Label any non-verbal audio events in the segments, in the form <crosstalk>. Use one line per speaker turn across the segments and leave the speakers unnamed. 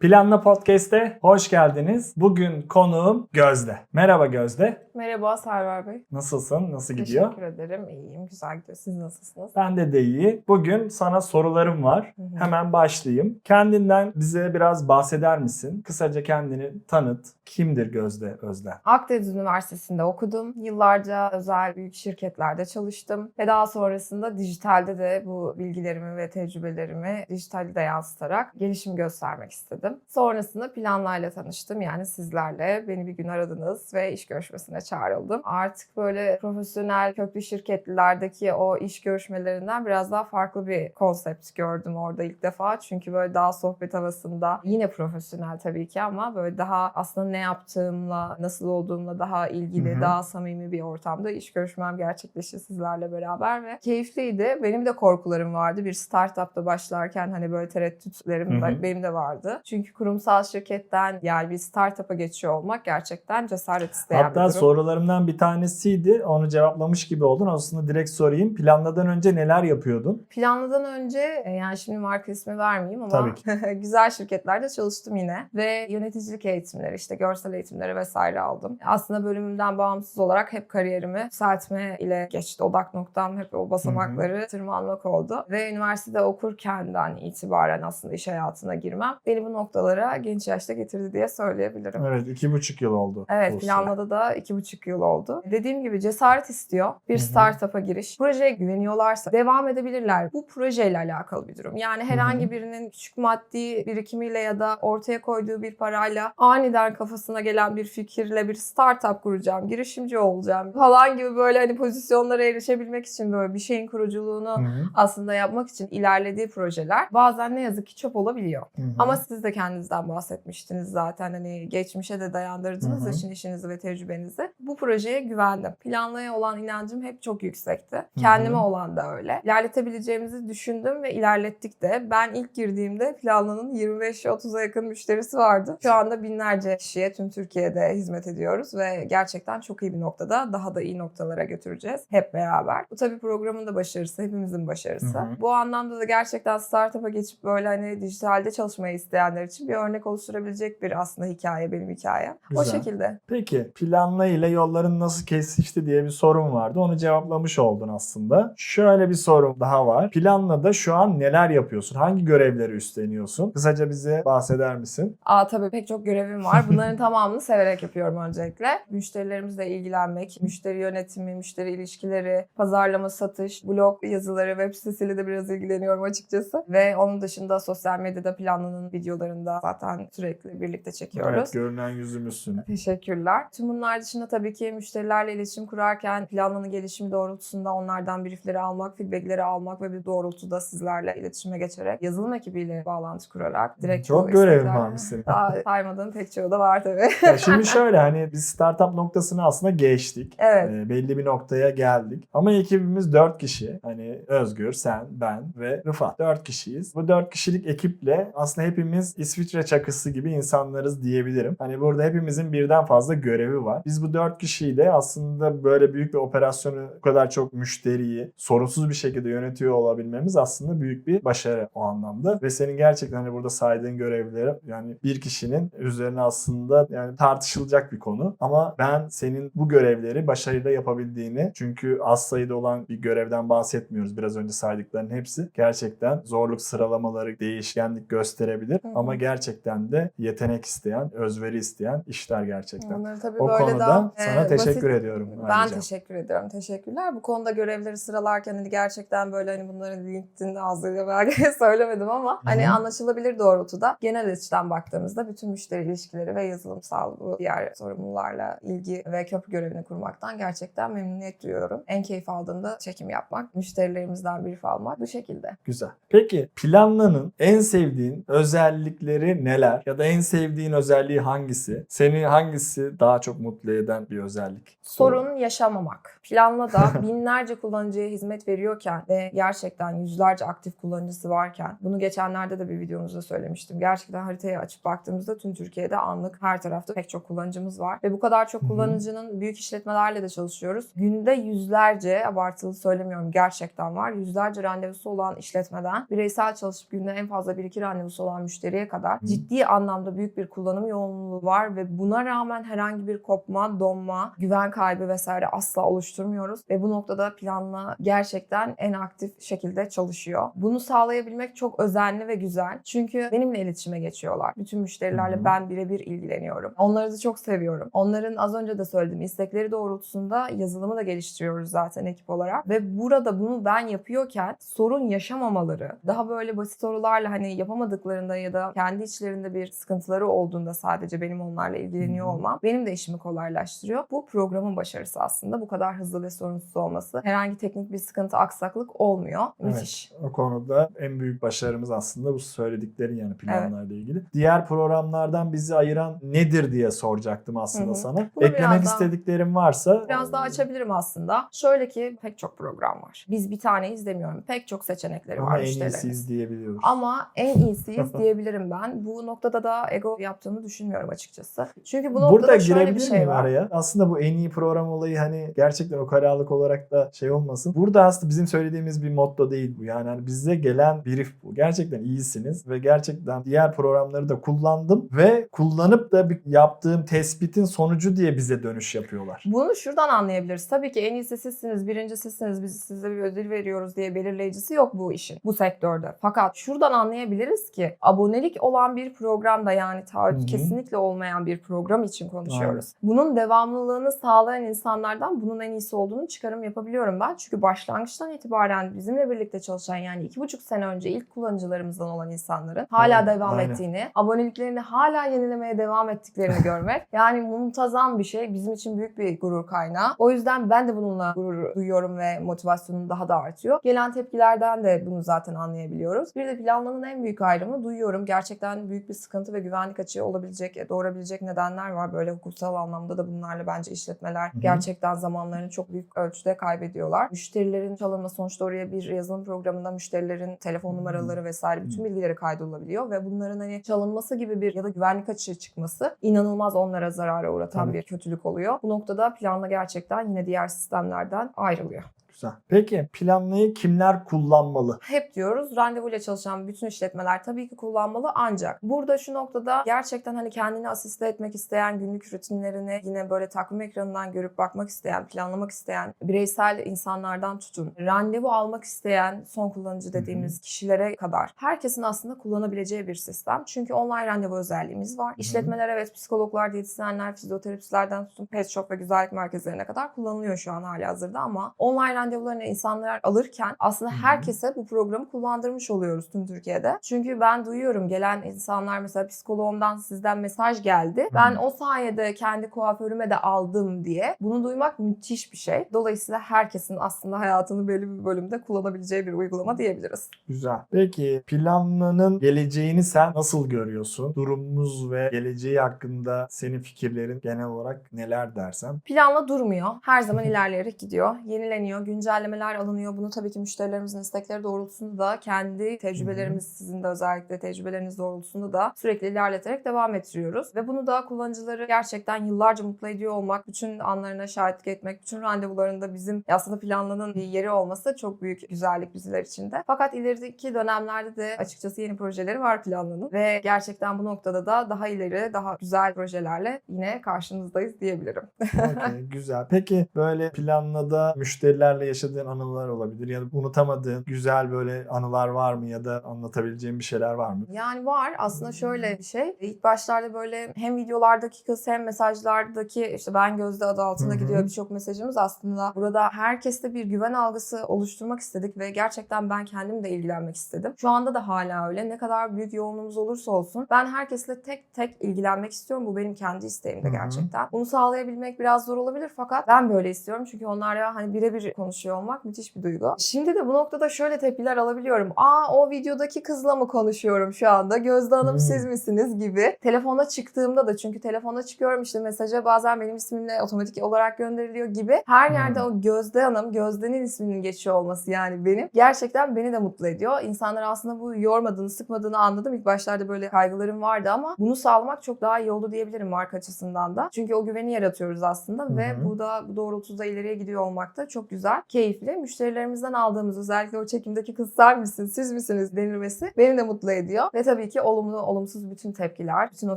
Planla Podcast'e hoş geldiniz. Bugün konuğum Gözde. Merhaba Gözde.
Merhaba Server Bey.
Nasılsın? Nasıl gidiyor?
Teşekkür ederim. İyiyim. Güzel gidiyor. Siz nasılsınız?
Ben de de iyi. Bugün sana sorularım var.
Hı hı.
Hemen başlayayım. Kendinden bize biraz bahseder misin? Kısaca kendini tanıt. Kimdir Gözde Özden?
Akdeniz Üniversitesi'nde okudum. Yıllarca özel büyük şirketlerde çalıştım. Ve daha sonrasında dijitalde de bu bilgilerimi ve tecrübelerimi dijitalde de yansıtarak gelişim göstermek istedim. Sonrasında planlarla tanıştım. Yani sizlerle beni bir gün aradınız ve iş görüşmesine çağrıldım. Artık böyle profesyonel köklü şirketlerdeki o iş görüşmelerinden biraz daha farklı bir konsept gördüm orada ilk defa. Çünkü böyle daha sohbet havasında yine profesyonel tabii ki ama böyle daha aslında ne yaptığımla, nasıl olduğumla daha ilgili,
Hı hı.
daha samimi bir ortamda iş görüşmem gerçekleşti sizlerle beraber ve keyifliydi. Benim de korkularım vardı. Bir startupta başlarken hani böyle tereddütlerim
Hı hı.
de- benim de vardı. Çünkü kurumsal şirketten yani bir startup'a geçiyor olmak gerçekten cesaret isteyen
Hatta
bir durum.
sorularımdan bir tanesiydi. Onu cevaplamış gibi oldun. Aslında direkt sorayım. Planladan önce neler yapıyordun?
Planladan önce e, yani şimdi marka ismi vermeyeyim ama
Tabii <laughs>
güzel şirketlerde çalıştım yine ve yöneticilik eğitimleri işte görsel eğitimleri vesaire aldım. Aslında bölümümden bağımsız olarak hep kariyerimi yükseltme ile geçti. Odak noktam hep o basamakları tırmanmak oldu ve üniversitede okurkenden itibaren aslında iş hayatına girmem beni bu noktalara genç yaşta getirdi diye söyleyebilirim.
Evet iki buçuk yıl oldu.
Evet
bu süre.
planladı da iki buçuk yıl oldu. Dediğim gibi cesaret istiyor. Bir startup'a giriş. Projeye güveniyorlarsa devam edebilirler. Bu projeyle alakalı bir durum. Yani herhangi birinin küçük maddi birikimiyle ya da ortaya koyduğu bir parayla aniden kafasına gelen bir fikirle bir startup kuracağım, girişimci olacağım falan gibi böyle hani pozisyonlara erişebilmek için böyle bir şeyin kuruculuğunu
Hı hı.
aslında yapmak için ilerlediği projeler bazen ne yazık ki çöp olabiliyor.
Hı hı.
Ama siz de kendinizden bahsetmiştiniz zaten hani geçmişe de dayandırdınız
Hı hı.
işin işinizi ve tecrübenizi. Bu projeye güvendim. Planlaya olan inancım hep çok yüksekti. Kendime olan da öyle. İlerletebileceğimizi düşündüm ve ilerlettik de. Ben ilk girdiğimde planlanın 25-30'a yakın müşterisi vardı. Şu anda binlerce kişiye tüm Türkiye'de hizmet ediyoruz ve gerçekten çok iyi bir noktada daha da iyi noktalara götüreceğiz hep beraber. Bu tabii programın da başarısı, hepimizin başarısı.
Hı hı.
Bu anlamda da gerçekten startup'a geçip böyle hani dijitalde çalışmayı isteyenler için bir örnek oluşturabilecek bir aslında hikaye benim hikayem. O
Güzel.
şekilde.
Peki planla ile yolların nasıl kesişti diye bir sorun vardı. Onu cevaplamış oldun aslında. Şöyle bir sorum daha var. Planla da şu an neler yapıyorsun? Hangi görevleri üstleniyorsun? Kısaca bize bahseder misin?
Aa tabii pek çok görevim var. <laughs> Bunların tamamını severek yapıyorum öncelikle. Müşterilerimizle ilgilenmek, müşteri yönetimi, müşteri ilişkileri, pazarlama, satış, blog yazıları, web sitesiyle de biraz ilgileniyorum açıkçası. Ve onun dışında sosyal medyada planlanın videolarında zaten sürekli birlikte çekiyoruz.
Evet görünen yüzümüzsün.
Teşekkürler. Tüm bunlar dışında tabii ki müşterilerle iletişim kurarken planlanın gelişimi doğrultusunda onlardan briefleri almak, feedbackleri almak ve bir doğrultuda sizlerle iletişime geçerek yazılım ekibiyle bağlantı kurarak direkt
Çok
bu
görevin
istekler-
varmış senin.
Daha saymadığım pek çoğu da var tabii.
Ya şimdi şöyle hani biz startup noktasını aslında geçtik.
evet.
Ee, belli bir noktaya geldik. Ama ekibimiz 4 kişi. Hani Özgür, sen, ben ve Rıfat. 4 kişiyiz. Bu 4 kişilik ekiple aslında hepimiz İsviçre çakısı gibi insanlarız diyebilirim. Hani burada hepimizin birden fazla görevi var. Biz bu 4 kişiyle aslında böyle büyük bir operasyonu bu kadar çok müşteriyi sorunsuz bir şekilde yönetiyor olabilmemiz aslında büyük bir başarı o anlamda. Ve senin gerçekten hani burada saydığın görevleri yani bir kişinin üzerine aslında yani tartışılacak bir konu. Ama ben senin bu görevleri başarıyla yapabildiğini çünkü az sayıda olan bir görevden bahsetmiyoruz. Biraz önce saydıkların hepsi gerçekten zorluk sıralamaları değişkenlik gösterebilir.
Hı hı.
Ama gerçekten de yetenek isteyen, özveri isteyen işler gerçekten.
Bunları tabii
O
böyle
konuda
daha
sana teşekkür
basit-
ediyorum.
Ben
ayrıca.
teşekkür ediyorum. Teşekkürler. Bu konuda görevleri sıralarken hani gerçekten böyle hani bunları LinkedIn ağzıyla belki <laughs> söylemedim ama hani
hı.
anlaşılabilir doğrultuda genel açıdan baktığımızda bütün müşteri ilişkileri ve yazılımsal bu diğer sorumlularla ilgi ve köprü görevini kurmaktan gerçekten memnuniyet duyuyorum. En keyif aldığımda çekim yapmak, müşterilerimizden brief almak bu şekilde.
Güzel. Peki planlanın en sevdiğin özellikleri neler? Ya da en sevdiğin özelliği hangisi? Seni hangisi daha çok mutlu eden bir özellik?
Sorun yaşamamak. Planla da <laughs> binlerce kullanıcıya hizmet veriyorken ve gerçekten yüzlerce aktif kullanıcısı varken bunu geçenlerde de bir videomuzda söylemiştim. Gerçekten haritaya açıp baktığımızda tüm Türkiye'de anlık her tarafta pek çok kullanıcımız var ve bu kadar çok kullanıcının büyük işletmelerle de çalışıyoruz. Günde yüzlerce abartılı söylemiyorum gerçekten var. Yüzlerce randevusu olan işletmeden bireysel çalışıp günde en fazla bir iki randevusu olan müşteriye kadar ciddi anlamda büyük bir kullanım yoğunluğu var ve buna rağmen herhangi bir kopma, donma, güven kaybı vesaire asla oluşturmuyoruz ve bu noktada planla gerçekten en aktif şekilde çalışıyor. Bunu sağlayabilmek çok özenli ve güzel. Çünkü benimle iletişime geçiyorlar. Bütün müşterilerle ben birebir ilgileniyorum. Onları da çok seviyorum. Onların az önce de söylediğim istekleri doğrultusunda yazılımı da geliştiriyoruz zaten ekip olarak ve burada bunu ben yapıyorken sorun yaşamamaları, daha böyle basit sorularla hani yapamadıklarında ya da kendi içlerinde bir sıkıntıları olduğunda sadece benim onlarla ilgileniyor olmam benim de işimi kolaylaştırıyor. Bu programın başarısı aslında. Bu kadar hızlı ve sorunsuz olması. Herhangi teknik bir sıkıntı, aksaklık olmuyor. Müthiş.
O konuda en büyük başarımız aslında bu söylediklerin yani planlarla ilgili. Diğer programlardan bizi ayıran nedir diye soracaktım aslında
Hı hı.
sana.
Bunu
Eklemek istediklerin varsa
Biraz daha açabilirim aslında. Şöyle ki pek çok program var. Biz bir tane izlemiyorum. Pek çok seçenekleri
ama
var
en
müşterilerimiz.
iyisiyiz diyebiliyoruz.
Ama en iyisiyiz <laughs> diyebilirim ben. Bu noktada da ego yaptığımı düşünmüyorum açıkçası. Çünkü bu noktada
Burada
şöyle bir şey var.
araya? Aslında bu en iyi program olayı hani gerçekten o karalık olarak da şey olmasın. Burada aslında bizim söylediğimiz bir motto değil bu. Yani hani bize gelen brief bu. Gerçekten iyisiniz ve gerçekten diğer programları da kullandım ve kullanıp da bir yaptığım tespitin sonucu diye bize dönüş yapıyorlar.
Bunu şuradan anlayabiliriz. Tabii ki en iyisi sizsiniz, birinci sizsiniz, biz size bir ödül veriyoruz diye belirleyicisi yok bu işin, bu sektörde. Fakat şuradan anlayabiliriz ki abonelik olan bir programda yani taahhüt kesinlikle olmayan bir program için konuşuyoruz. Bunun devamlılığını sağlayan insanlardan bunun en iyisi olduğunu çıkarım yapabiliyorum ben. Çünkü başlangıçtan itibaren bizimle birlikte çalışan yani iki buçuk sene önce ilk kullanıcılarımızdan olan insanların hala
Aynen,
devam
aynen.
ettiğini, aboneliklerini hala yenilemeye devam ettiklerini <laughs> görmek yani muntazam bir şey. Bizim için büyük bir gurur kaynağı. O yüzden ben de bununla gurur duyuyorum ve motivasyonum daha da artıyor. Gelen tepkilerden de bunu zaten anlayabiliyoruz. Bir de planlamanın en büyük ayrımı duyuyorum. Gerçekten büyük bir sıkıntı ve güvenlik açığı olabilecek, e, doğurabilecek nedenler var. Böyle hukuksal anlamda da bunlarla bence işletmeler
hı.
gerçekten zamanlarını çok büyük ölçüde kaybediyorlar. Müşterilerin çalınma sonuçta oraya bir yazılım programında müşterilerin telefon numaraları vesaire bütün bilgileri kaydolabiliyor ve bunların hani çalınması gibi bir ya da güvenlik açığı çıkması inanılmaz onlara zarara uğratan
Tabii.
bir kötülük oluyor. Bu noktada planla gerçekten yine diğer sistemlerden ayrılıyor.
Güzel. Peki planlayı kimler kullanmalı?
Hep diyoruz randevuyla çalışan bütün işletmeler tabii ki kullanmalı ancak burada şu noktada gerçekten hani kendini asiste etmek isteyen günlük rutinlerini yine böyle takvim ekranından görüp bakmak isteyen, planlamak isteyen bireysel insanlardan tutun. Randevu almak isteyen son kullanıcı dediğimiz kişilere kadar herkesin aslında kullanabileceği bir sistem. Çünkü online randevu özelliğimiz var. İşletmeler evet psikologlar, diyetisyenler, fizyoterapistlerden tutun pet shop ve güzellik merkezlerine kadar kullanılıyor şu an hali hazırda ama online randevularını insanlar alırken aslında herkese bu programı kullandırmış oluyoruz tüm Türkiye'de. Çünkü ben duyuyorum gelen insanlar mesela psikoloğumdan sizden mesaj geldi. Ben o sayede kendi kuaförüme de aldım diye. Bunu duymak müthiş bir şey. Dolayısıyla herkesin aslında hayatını belli bir bölümde kullanabileceği bir uygulama diyebiliriz.
Güzel. Peki planlanın geleceğini sen nasıl görüyorsun? Durumumuz ve geleceği hakkında senin fikirlerin genel olarak neler dersen?
Planla durmuyor. Her zaman <laughs> ilerleyerek gidiyor. Yenileniyor, güncellemeler alınıyor. Bunu tabii ki müşterilerimizin istekleri doğrultusunda da kendi tecrübelerimiz, sizin de özellikle tecrübeleriniz doğrultusunda da sürekli ilerleterek devam ettiriyoruz. Ve bunu da kullanıcıları gerçekten yıllarca mutlu ediyor olmak, bütün anlarına şahitlik etmek, bütün randevularında bizim aslında planlanan yeri olması çok büyük güzellik bizler için de. Fakat ilerideki dönemlerde de açıkçası yeni projeleri var planlanın. Ve gerçekten bu noktada da daha ileri, daha güzel projelerle yine karşınızdayız diyebilirim.
Okey, güzel. Peki böyle planlada müşterilerle yaşadığın anılar olabilir ya da unutamadığın güzel böyle anılar var mı ya da anlatabileceğin bir şeyler var mı?
Yani var aslında şöyle bir şey. İlk başlarda böyle hem videolardaki kız hem mesajlardaki işte ben Gözde adı altında
Hı hı.
gidiyor birçok mesajımız aslında burada herkeste bir güven algısı oluşturmak istedik ve gerçekten ben kendim de ilgilenmek istedim. Şu anda da hala öyle. Ne kadar büyük yoğunluğumuz olursa olsun ben herkesle tek tek ilgilenmek istiyorum. Bu benim kendi isteğim de gerçekten. Bunu sağlayabilmek biraz zor olabilir fakat ben böyle istiyorum çünkü onlarla hani birebir konuşuyor olmak müthiş bir duygu. Şimdi de bu noktada şöyle tepkiler alabiliyorum. Aa o videodaki kızla mı konuşuyorum şu anda? Gözde Hanım
Hmm.
siz misiniz gibi. Telefona çıktığımda da çünkü telefona çıkıyorum işte mesaja bazen benim ismimle otomatik olarak gönderiliyor gibi. Her yerde
Hmm.
o Gözde Hanım, Gözde'nin isminin geçiyor olması yani benim. Gerçekten beni de mutlu ediyor. İnsanlar aslında bu yormadığını, sıkmadığını anladım. İlk başlarda böyle kaygılarım vardı ama bunu sağlamak çok daha iyi oldu diyebilirim marka açısından da. Çünkü o güveni yaratıyoruz aslında ve bu da bu doğrultuda ileriye gidiyor olmak da çok güzel. Güzel, keyifli. Müşterilerimizden aldığımız özellikle o çekimdeki kız sen misin, siz misiniz denilmesi beni de mutlu ediyor. Ve tabii ki olumlu, olumsuz bütün tepkiler, bütün o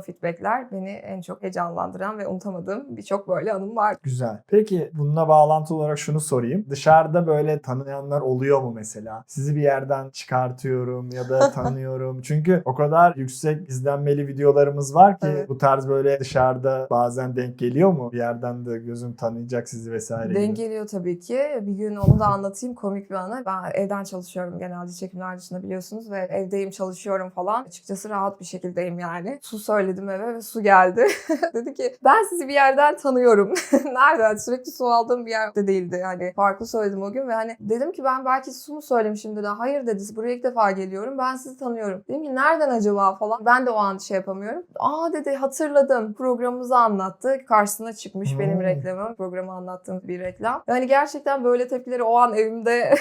feedbackler beni en çok heyecanlandıran ve unutamadığım birçok böyle anım var.
Güzel. Peki bununla bağlantılı olarak şunu sorayım. Dışarıda böyle tanıyanlar oluyor mu mesela? Sizi bir yerden çıkartıyorum ya da <laughs> tanıyorum. Çünkü o kadar yüksek izlenmeli videolarımız var ki
Evet.
bu tarz böyle dışarıda bazen denk geliyor mu? Bir yerden de gözüm tanıyacak sizi vesaire
Denk
gibi.
geliyor tabii ki. Bir gün onu da anlatayım komik bir anı. Ben evden çalışıyorum genelde çekimler dışında biliyorsunuz ve evdeyim çalışıyorum falan. Açıkçası rahat bir şekildeyim yani. Su söyledim eve ve su geldi. <laughs> dedi ki ben sizi bir yerden tanıyorum. <laughs> Nereden? Sürekli su aldığım bir yerde değildi. Hani farklı söyledim o gün ve hani dedim ki ben belki su mu söylemişim dedi. Hayır dedi buraya ilk defa geliyorum. Ben sizi tanıyorum. Dedim ki nereden acaba falan. Ben de o an şey yapamıyorum. Aa dedi hatırladım. Programımızı anlattı. Karşısına çıkmış benim
Hmm.
reklamım. Programı anlattığım bir reklam. Yani gerçekten böyle tepkileri o an evimde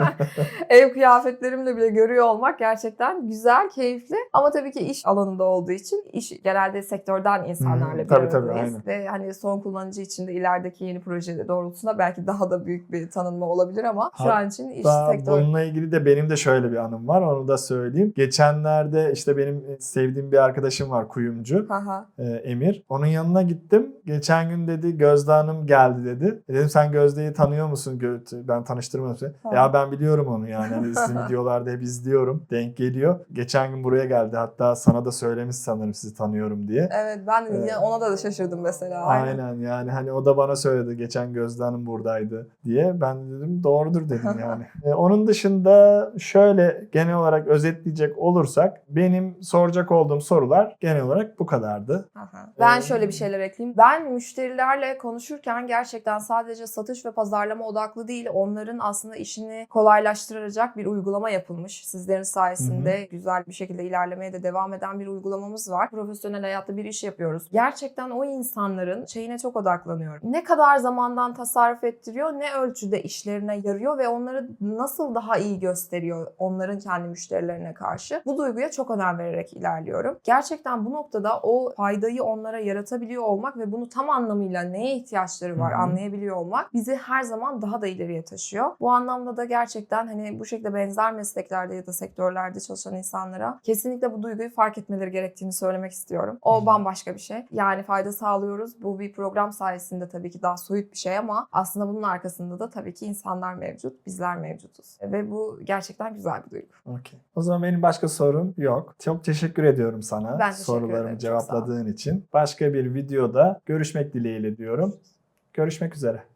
<laughs> ev kıyafetlerimle bile görüyor olmak gerçekten güzel, keyifli. Ama tabii ki iş alanında olduğu için iş genelde sektörden insanlarla
Hmm, tabii, tabii, aynen.
Ve hani son kullanıcı için de ilerideki yeni projede doğrultusunda belki daha da büyük bir tanınma olabilir ama şu
Hatta
an için iş
Hatta
sektör
bununla ilgili de benim de şöyle bir anım var. Onu da söyleyeyim. Geçenlerde işte benim sevdiğim bir arkadaşım var kuyumcu.
Haha.
e, Emir. Onun yanına gittim. Geçen gün dedi Gözde Hanım geldi dedi. E dedim sen Gözde'yi tanıyor musun? Gö- Ben tanıştırmadım seni.
Ha.
Ya ben biliyorum onu yani. Hani sizin <laughs> videolarda hep izliyorum. Denk geliyor. Geçen gün buraya geldi. Hatta sana da söylemiş sanırım sizi tanıyorum diye.
Evet ben
Evet.
yine ona da şaşırdım mesela.
Aynen yani hani o da bana söyledi geçen Gözde Hanım buradaydı diye. Ben de dedim doğrudur dedim <laughs> yani. E, onun dışında şöyle genel olarak özetleyecek olursak benim soracak olduğum sorular genel olarak bu kadardı.
Aha. Ben
Ee,
şöyle bir şeyler ekleyeyim. Ben müşterilerle konuşurken gerçekten sadece satış ve pazarlama odaklı değil, onların aslında işini kolaylaştıracak bir uygulama yapılmış. Sizlerin sayesinde güzel bir şekilde ilerlemeye de devam eden bir uygulamamız var. Profesyonel hayatta bir iş yapıyoruz. Gerçekten o insanların şeyine çok odaklanıyorum. Ne kadar zamandan tasarruf ettiriyor, ne ölçüde işlerine yarıyor ve onları nasıl daha iyi gösteriyor onların kendi müşterilerine karşı. Bu duyguya çok önem vererek ilerliyorum. Gerçekten bu noktada o faydayı onlara yaratabiliyor olmak ve bunu tam anlamıyla neye ihtiyaçları var
Hı hı.
anlayabiliyor olmak bizi her zaman daha da ileriye taşıyor. Bu anlamda da gerçekten hani bu şekilde benzer mesleklerde ya da sektörlerde çalışan insanlara kesinlikle bu duyguyu fark etmeleri gerektiğini söylemek istiyorum. O bambaşka bir şey. Yani fayda sağlıyoruz. Bu bir program sayesinde tabii ki daha soyut bir şey ama aslında bunun arkasında da tabii ki insanlar mevcut, bizler mevcutuz. Ve bu gerçekten güzel bir duygu.
Okey. O zaman benim başka sorum yok. Çok teşekkür ediyorum sana
Ben
sorularımı cevapladığın için. Başka bir videoda görüşmek dileğiyle diyorum. Görüşmek üzere.